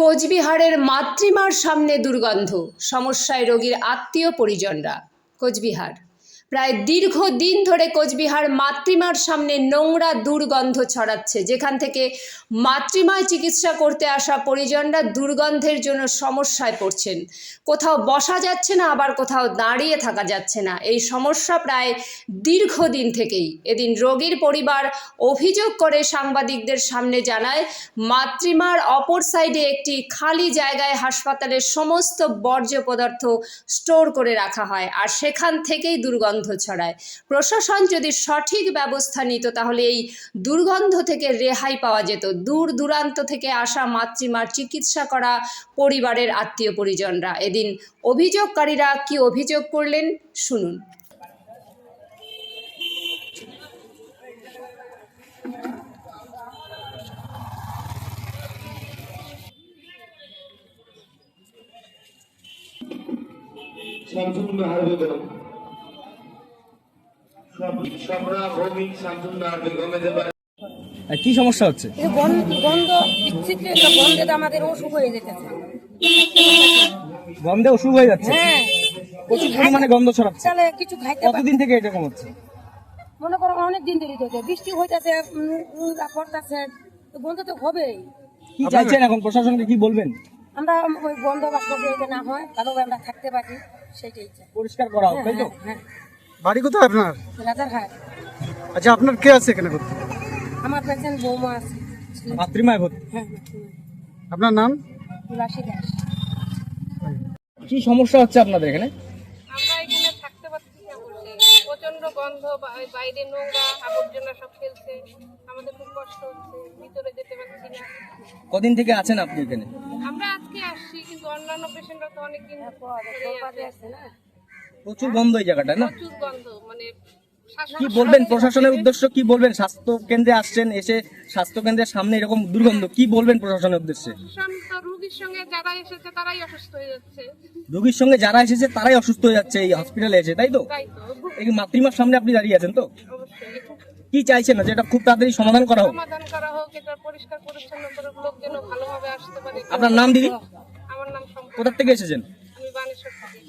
কোচবিহারের মাতৃমার সামনে দুর্গন্ধ। সমস্যায় রোগীর আত্মীয় পরিজনরা। কোচবিহার। প্রায় দীর্ঘ দিন ধরে কোচবিহার মাতৃমার সামনে নোংরা দুর্গন্ধ ছড়াচ্ছে। যেখান থেকে মাতৃমায় চিকিৎসা করতে আসা পরিজনরা দুর্গন্ধের জন্য সমস্যায় পড়ছেন। কোথাও বসা যাচ্ছে না, আবার কোথাও দাঁড়িয়ে থাকা যাচ্ছে না। এই সমস্যা প্রায় দীর্ঘদিন থেকেই। এদিন রোগীর পরিবার অভিযোগ করে সাংবাদিকদের সামনে জানায়, মাতৃমার অপর সাইডে একটি খালি জায়গায় হাসপাতালের সমস্ত বর্জ্য পদার্থ স্টোর করে রাখা হয়, আর সেখান থেকেই দুর্গন্ধ ছড়ায়। প্রশাসন যদি সঠিক ব্যবস্থা নিত, তাহলে এই দুর্গন্ধ থেকে রেহাই পাওয়া যেত। দূর দূরান্ত থেকে আসা মাতৃমার চিকিৎসা করা পরিবারের আত্মীয় পরিজনরা। এদিন অভিযোগকারীরা কি অভিযোগ করলেন, শুনুন। বেগম সব- কি সমস্যা হচ্ছে? গন্ধ গন্ধ বিচ্ছিন্ন একটা গন্ধে আমাদের অসুখ হয়ে যেতেছে। গন্ধে অসুখ হয়ে যাচ্ছে? হ্যাঁ। প্রচুর পরিমাণে গন্ধ ছড়াচ্ছে। তাহলে কিছু খাইতে কতদিন থেকে এরকম হচ্ছে মনে করো অনেক দিন ধরে হইতেছে বৃষ্টি হইতেছে পড়তেছে তো গন্ধ তো হবেই। কি চাইছেন এখন? প্রশাসনকে কি বলবেন? আমরা ওই গন্ধ যাতে না হয় তাহলে আমরা থাকতে পারি। সেটাই পরিষ্কার করা হোক তাই তো? হ্যাঁ। বাড়ি কোথায় আপনার? রাজারহাট। আচ্ছা আপনার কে আছে এখানে করতে আমার বৌমা আছে। মাতৃমায় ভর্তি? হ্যাঁ আপনার নাম? তুলাসী দাস। কি সমস্যা হচ্ছে আপনাদের এখানে? আমরা এখানে থাকতে পারছি না প্রচণ্ড গন্ধ বা- বাইরে নোংরা আবর্জনা সব ফেলছে। আমাদের খুব কষ্ট হচ্ছে। ভিতরে যেতে পারছি না। কদিন থেকে আছেন আপনি এখানে? আমরা আজকে আসছি কিন্তু অন্যান্য পেশেন্টরা তো অনেকদিন ধরেই আছে। প্রচুর গন্ধ এই জায়গাটা না? প্রচুর গন্ধ মানে কি বলবেন প্রশাসনের উদ্দেশ্য কি বলবেন? স্বাস্থ্য কেন্দ্রে আসছেন এসে স্বাস্থ্য কেন্দ্রের সামনে এরকম দুর্গন্ধ কি বলবেন প্রশাসনের উদ্দেশ্যে? প্রশাসন সঙ্গে যারা এসেছে তারাই অসুস্থ হয়ে যাচ্ছে। রোগীর সঙ্গে যারা এসেছে তারাই অসুস্থ হয়ে যাচ্ছে এই হসপিটালে এসে তাই তো? এই মাতৃমার সামনে আপনি দাঁড়িয়ে আছেন তো? কি চাইছেন না যেটা খুব তাড়াতাড়ি সমাধান করা হোক? সমাধান করা হোক এটা পরিষ্কার পরিচ্ছন্ন করে লোক যেন ভালোভাবে আসতে পারে। আপনার নাম দিদি? আমার নাম সম্পদ কোথার থেকে এসেছেন? আমি বানেশ্বর থেকে